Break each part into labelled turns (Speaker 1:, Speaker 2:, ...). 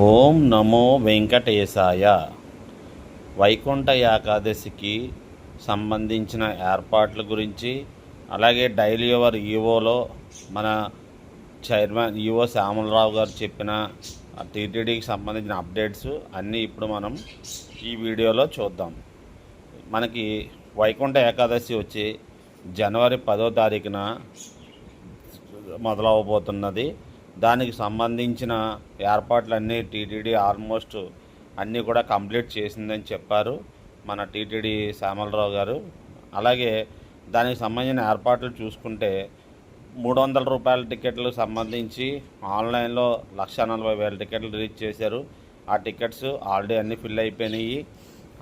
Speaker 1: ఓం నమో వెంకటేశాయ. వైకుంఠ ఏకాదశికి సంబంధించిన ఏర్పాట్ల గురించి అలాగే డైలీ ఓవర్ ఈవోలో మన చైర్మన్ ఈవో శ్యామలరావు గారు చెప్పిన టీటీడీకి సంబంధించిన అప్డేట్స్ అన్నీ ఇప్పుడు మనం ఈ వీడియోలో చూద్దాం. మనకి వైకుంఠ ఏకాదశి వచ్చి జనవరి పదో తారీఖున మొదలవబోతున్నది. దానికి సంబంధించిన ఏర్పాట్లన్నీ టీటీడీ ఆల్మోస్ట్ అన్నీ కూడా కంప్లీట్ చేసిందని చెప్పారు మన టీటీడీ శ్యామలరావు గారు. అలాగే దానికి సంబంధించిన ఏర్పాట్లు చూసుకుంటే మూడు వందల రూపాయల టికెట్లకు సంబంధించి ఆన్లైన్లో లక్ష నలభై వేల టికెట్లు రీచ్ చేశారు. ఆ టికెట్స్ ఆల్రెడీ అన్నీ ఫిల్ అయిపోయినాయి.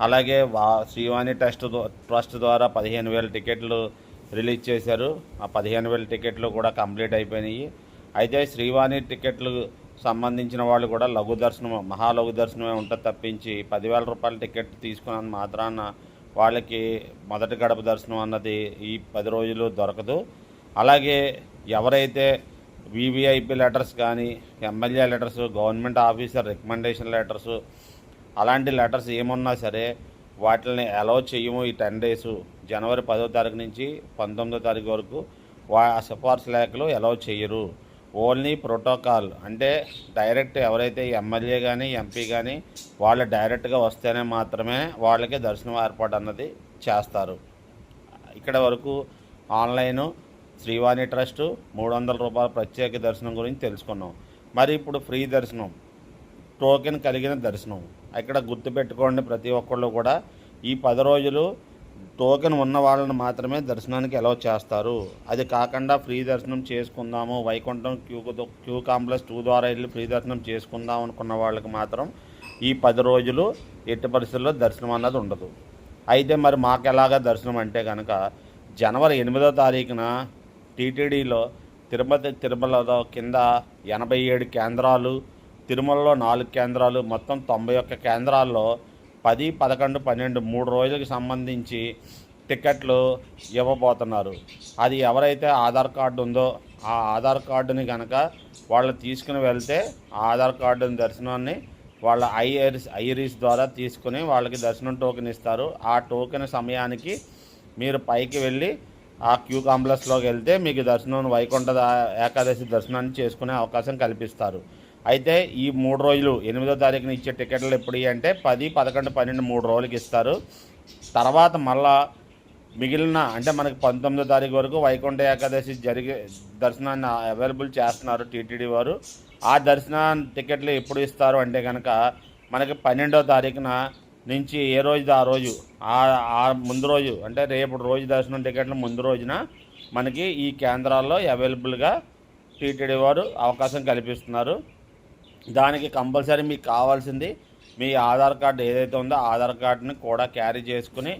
Speaker 1: అలాగే వా శ్రీవాణి ట్రస్ట్ ట్రస్ట్ ద్వారా పదిహేను వేల టికెట్లు రిలీజ్ చేశారు. ఆ పదిహేను వేల టికెట్లు కూడా కంప్లీట్ అయిపోయినాయి. అయితే శ్రీవాణి టికెట్లు సంబంధించిన వాళ్ళు కూడా లఘు దర్శనం మహాలఘు దర్శనమే ఉంటుంది తప్పించి పదివేల రూపాయల టికెట్ తీసుకున్న మాత్రాన వాళ్ళకి మొదటి గడప దర్శనం అన్నది ఈ పది రోజులు దొరకదు. అలాగే ఎవరైతే వివిఐపి లెటర్స్ కానీ MLA letters government officer recommendation letters అలాంటి లెటర్స్ ఏమున్నా సరే వాటిని అలౌ చేయము ఈ టెన్ డేస్ జనవరి పదో తారీఖు నుంచి పంతొమ్మిదో తారీఖు వరకు వా సిఫార్సు లేఖలు అలౌ చేయరు ఓన్లీ ప్రోటోకాల్. అంటే డైరెక్ట్ ఎవరైతే ఎమ్మెల్యే కానీ ఎంపీ కానీ వాళ్ళు డైరెక్ట్గా వస్తేనే మాత్రమే వాళ్ళకి దర్శనం ఏర్పాటు అన్నది చేస్తారు. ఇక్కడ వరకు ఆన్లైను శ్రీవాణి ట్రస్ట్ మూడు వందల రూపాయల ప్రత్యేక దర్శనం గురించి తెలుసుకున్నాం. మరి ఇప్పుడు ఫ్రీ దర్శనం టోకెన్ కలిగిన దర్శనం. ఇక్కడ గుర్తుపెట్టుకోండి ప్రతి ఒక్కళ్ళు కూడా ఈ పది రోజులు టోకెన్ ఉన్న వాళ్ళని మాత్రమే దర్శనానికి అలౌ చేస్తారు. అది కాకుండా ఫ్రీ దర్శనం చేసుకుందాము. Vaikuntham queue queue complex two ద్వారా వెళ్ళి ఫ్రీ దర్శనం చేసుకుందాం అనుకున్న వాళ్ళకి మాత్రం ఈ పది రోజులు ఎట్టి పరిస్థితుల్లో దర్శనం అన్నది ఉండదు. అయితే మరి మాకు ఎలాగా దర్శనం అంటే కనుక జనవరి ఎనిమిదో తారీఖున టీటీడీలో తిరుపతి తిరుమలలో కింద ఎనభై ఏడు కేంద్రాలు తిరుమలలో నాలుగు కేంద్రాలు మొత్తం తొంభై ఒక్క కేంద్రాల్లో పది పదకొండు పన్నెండు మూడు రోజులకు సంబంధించి టికెట్లు ఇవ్వబోతున్నారు. అది ఎవరైతే ఆధార్ కార్డు ఉందో ఆ ఆధార్ కార్డుని కనుక వాళ్ళు తీసుకుని వెళ్తే ఆధార్ కార్డుని దర్శనాన్ని వాళ్ళ ఐఆర్స్ ఐరీస్ ద్వారా తీసుకుని వాళ్ళకి దర్శనం టోకెన్ ఇస్తారు. ఆ టోకెన్ సమయానికి మీరు పైకి వెళ్ళి ఆ క్యూ కాంప్లెక్స్లోకి వెళ్తే మీకు దర్శనం వైకుంఠ ఏకాదశి దర్శనాన్ని చేసుకునే అవకాశం కల్పిస్తారు. అయితే ఈ మూడు రోజులు ఎనిమిదో తారీఖున ఇచ్చే టికెట్లు ఎప్పుడు అంటే పది పదకొండు పన్నెండు మూడు రోజులకి ఇస్తారు. తర్వాత మళ్ళా మిగిలిన అంటే మనకి పంతొమ్మిదో తారీఖు వరకు వైకుంఠ ఏకాదశి జరిగే దర్శనాన్ని అవైలబుల్ చేస్తున్నారు టీటీడీ వారు. ఆ దర్శన టికెట్లు ఎప్పుడు ఇస్తారు అంటే కనుక మనకి పన్నెండో తారీఖున నుంచి ఏ రోజు ఆ రోజు ఆ ఆ ముందు రోజు అంటే రేపు రోజు దర్శనం టికెట్లు ముందు రోజున మనకి ఈ కేంద్రాల్లో అవైలబుల్గా టీటీడీ వారు అవకాశం కల్పిస్తున్నారు. దానికి కంపల్సరీ మీకు కావాల్సింది మీ ఆధార్ కార్డు ఏదైతే ఉందో ఆధార్ కార్డుని కూడా క్యారీ చేసుకుని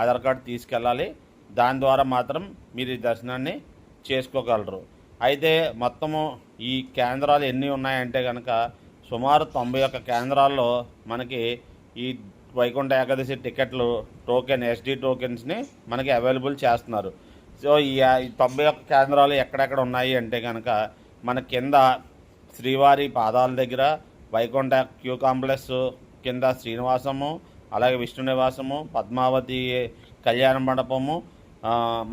Speaker 1: ఆధార్ కార్డు తీసుకెళ్ళాలి. దాని ద్వారా మాత్రం మీరు ఈ దర్శనాన్ని చేసుకోగలరు. అయితే మొత్తము ఈ కేంద్రాలు ఎన్ని ఉన్నాయంటే కనుక సుమారు తొంభై ఒక్క కేంద్రాల్లో మనకి ఈ వైకుంఠ ఏకాదశి టికెట్లు టోకెన్ ఎస్డి టోకెన్స్ని మనకి అవైలబుల్ చేస్తున్నారు. సో ఈ ఈ తొంభై ఒక్క కేంద్రాలు ఎక్కడెక్కడ ఉన్నాయి అంటే కనుక మన కింద శ్రీవారి పాదాల దగ్గర వైకుంఠ క్యూ కాంప్లెక్స్ కింద శ్రీనివాసము అలాగే విష్ణు నివాసము పద్మావతి కళ్యాణ మండపము.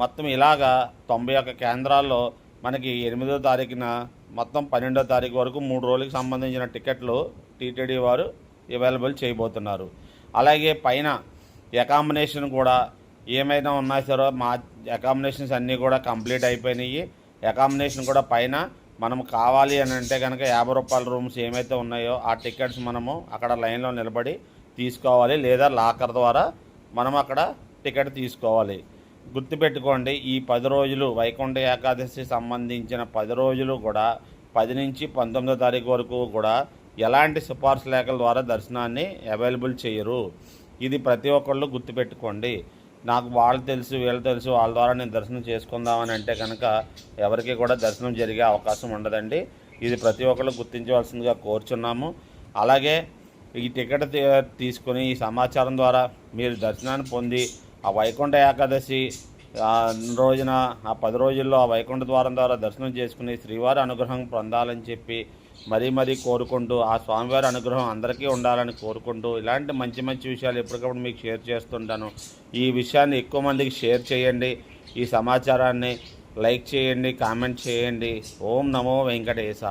Speaker 1: మొత్తం ఇలాగా తొంభై ఒక్క కేంద్రాల్లో మనకి ఎనిమిదో తారీఖున మొత్తం పన్నెండో తారీఖు వరకు మూడు రోజులకు సంబంధించిన టికెట్లు టీటీడీ వారు అవైలబుల్ చేయబోతున్నారు. అలాగే పైన అకామిడేషన్ కూడా ఏమైనా ఉన్నాయి సరే మా అకామిడేషన్స్ అన్నీ కూడా కంప్లీట్ అయిపోయినాయి. అకామిడేషన్ కూడా పైన మనం కావాలి అని అంటే కనుక యాభై రూపాయల రూమ్స్ ఏమైతే ఉన్నాయో ఆ టికెట్స్ మనము అక్కడ లైన్లో నిలబడి తీసుకోవాలి లేదా లాకర్ ద్వారా మనం అక్కడ టికెట్ తీసుకోవాలి. గుర్తుపెట్టుకోండి ఈ పది రోజులు వైకుంఠ ఏకాదశి సంబంధించిన పది రోజులు కూడా పది నుంచి పంతొమ్మిదో తారీఖు వరకు కూడా ఎలాంటి సిఫార్సు లేఖల ద్వారా దర్శనాన్ని అవైలబుల్ చేయరు. ఇది ప్రతి ఒక్కళ్ళు గుర్తుపెట్టుకోండి. నాకు వాళ్ళు తెలుసు వీళ్ళు తెలుసు వాళ్ళ ద్వారా నేను దర్శనం చేసుకుందామని అంటే కనుక ఎవరికి కూడా దర్శనం జరిగే అవకాశం ఉండదండి. ఇది ప్రతి ఒక్కరు గుర్తించవలసిందిగా కోరుచున్నాము. అలాగే ఈ టికెట్ తీసుకుని ఈ సమాచారం ద్వారా మీరు దర్శనాన్ని పొంది ఆ వైకుంఠ ఏకాదశి రోజున ఆ పది రోజుల్లో ఆ వైకుంఠ ద్వారం ద్వారా దర్శనం చేసుకుని శ్రీవారి అనుగ్రహం పొందాలని చెప్పి మరీ మరీ కోరుకుంటూ ఆ స్వామివారి అనుగ్రహం అందరికీ ఉండాలని కోరుకుంటూ ఇలాంటి మంచి మంచి విషయాలు ఎప్పటికప్పుడు మీకు షేర్ చేస్తుంటాను. ఈ విషయాన్ని ఎక్కువ మందికి షేర్ చేయండి. ఈ సమాచారాన్ని లైక్ చేయండి కామెంట్ చేయండి. ఓం నమో వెంకటేశ